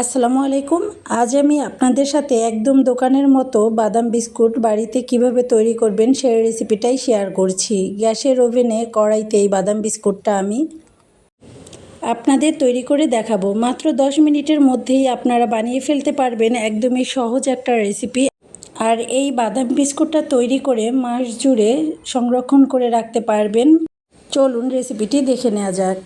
আসসালামু আলাইকুম। আজ আমি আপনাদের সাথে একদম দোকানের মতো বাদাম বিস্কুট বাড়িতে কীভাবে তৈরি করবেন সেই রেসিপিটাই শেয়ার করছি। গ্যাসের ওভেনে কড়াইতে এই বাদাম বিস্কুটটা আমি আপনাদের তৈরি করে দেখাবো। মাত্র দশ মিনিটের মধ্যেই আপনারা বানিয়ে ফেলতে পারবেন একদমই সহজ একটা রেসিপি। আর এই বাদাম বিস্কুটটা তৈরি করে মাস জুড়ে সংরক্ষণ করে রাখতে পারবেন। চলুন রেসিপিটি দেখে নেওয়া যাক।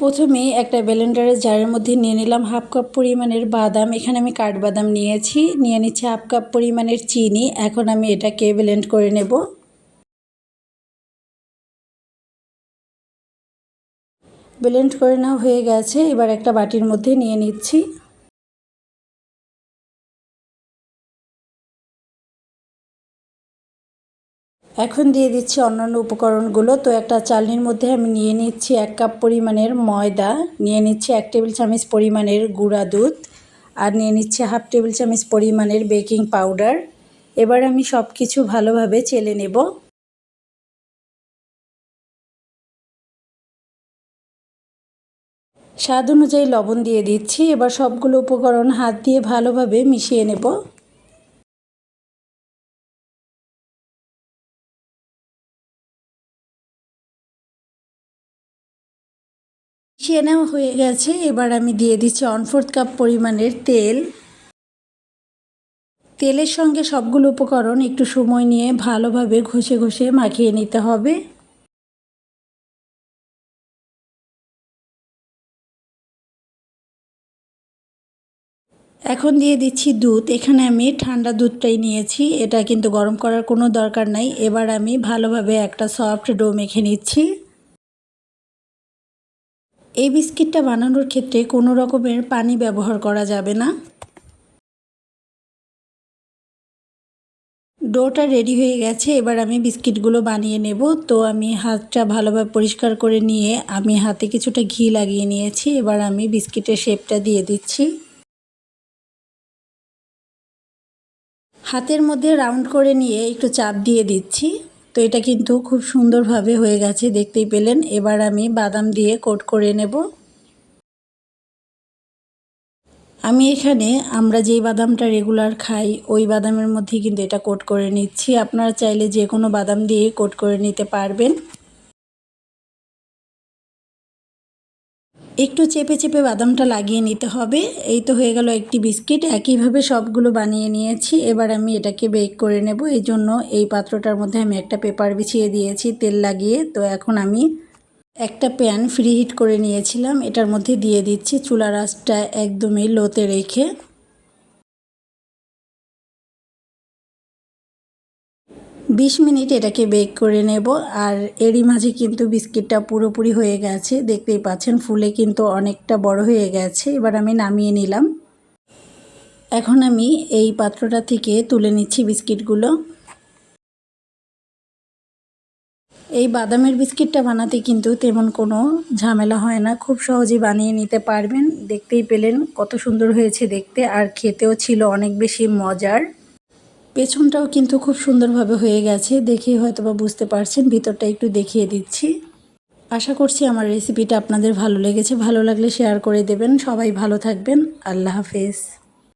প্রথমে একটা ব্লেন্ডারের জারের মধ্যে নিয়ে নিলাম হাফ কাপ পরিমাণের বাদাম। এখানে আমি কাঠবাদাম নিয়েছি। নিয়ে নিচ্ছি হাফ কাপ পরিমাণের চিনি। এখন আমি এটাকে ব্লেন্ড করে নেব। ব্লেন্ড করে নেওয়া হয়ে গেছে। এবার একটা বাটির মধ্যে নিয়ে নিচ্ছি। এখন দিয়ে দিচ্ছি অন্যান্য উপকরণগুলো। তো একটা চালনির মধ্যে আমি নিয়ে নিচ্ছি এক কাপ পরিমাণের ময়দা, নিয়ে নিচ্ছি এক টেবিল চামচ পরিমাণের গুঁড়া দুধ, আর নিয়ে নিচ্ছি হাফ টেবিল চামচ পরিমাণের বেকিং পাউডার। এবার আমি সব কিছু ভালোভাবে চেলে নেব। স্বাদ অনুযায়ী লবণ দিয়ে দিচ্ছি। এবার সবগুলো উপকরণ হাত দিয়ে ভালোভাবে মিশিয়ে নেব। মিশিয়ে নেওয়া হয়ে গেছে। এবার আমি দিয়ে দিচ্ছি ওয়ান ফোর্থ কাপ পরিমাণের তেল। তেলের সঙ্গে সবগুলো উপকরণ একটু সময় নিয়ে ভালোভাবে ঘষে ঘষে মাখিয়ে নিতে হবে। এখন দিয়ে দিচ্ছি দুধ। এখানে আমি ঠান্ডা দুধটাই নিয়েছি। এটা কিন্তু গরম করার কোনো দরকার নাই। এবার আমি ভালোভাবে একটা সফট ডো মেখে নিচ্ছি। এই বিস্কিটটা বানানোর ক্ষেত্রে কোনো রকমের পানি ব্যবহার করা যাবে না। ডোটা রেডি হয়ে গেছে, এবার আমি বিস্কিটগুলো বানিয়ে নেব। তো আমি হাতটা ভালোভাবে পরিষ্কার করে নিয়ে আমি হাতে কিছুটা ঘি লাগিয়ে নিয়েছি, এবার আমি বিস্কিটের শেপটা দিয়ে দিচ্ছি। হাতের মধ্যে রাউন্ড করে নিয়ে একটু চাপ দিয়ে দিচ্ছি। তো এটা কিন্তু খুব সুন্দরভাবে হয়ে গেছে, দেখতেই পেলেন। এবার আমি বাদাম দিয়ে কোট করে নেব। আমি এখানে আমরা যেই বাদামটা রেগুলার খাই, ওই বাদামের মধ্যে কিন্তু এটা কোট করে নিচ্ছি। আপনারা চাইলে যে কোনো বাদাম দিয়ে কোট করে নিতে পারবেন। একটু চেপে চেপে বাদামটা লাগিয়ে নিতে হবে। এই তো হয়ে গেল একটি বিস্কিট। একইভাবে সবগুলো বানিয়ে নিয়েছি। এবার আমি এটাকে বেক করে নেব। এই জন্য এই পাত্রটার মধ্যে আমি একটা পেপার বিছিয়ে দিয়েছি, তেল লাগিয়ে। তো এখন আমি একটা প্যান ফ্রি হিট করে নিয়েছিলাম। এটার মধ্যে দিয়ে দিচ্ছি চুলা রাসটা একদমই লোতে রেখে। বিশ মিনিট এটাকে বেক করে নেব আর এরই মাঝে কিন্তু বিস্কিটটা পুরোপুরি হয়ে গেছে। দেখতেই পাচ্ছেন, ফুলে কিন্তু অনেকটা বড় হয়ে গেছে। এবার আমি নামিয়ে নিলাম। এখন আমি এই পাত্রটা থেকে তুলে নিচ্ছি বিস্কিটগুলো। এই বাদামের বিস্কিটটা বানাতে কিন্তু তেমন কোনো ঝামেলা হয় না। খুব সহজেই বানিয়ে নিতে পারবেন। দেখতেই পেলেন কত সুন্দর হয়েছে দেখতে। আর খেতেও ছিল অনেক বেশি মজার। পেছনটাও কিন্তু খুব সুন্দরভাবে হয়ে গেছে। দেখেই হয়তো বা বুঝতে পারছেন, ভিতরটা একটু দেখিয়ে দিচ্ছি। আশা করছি আমার রেসিপিটা আপনাদের ভালো লেগেছে। ভালো লাগলে শেয়ার করে দেবেন। সবাই ভালো থাকবেন। আল্লাহ হাফেজ।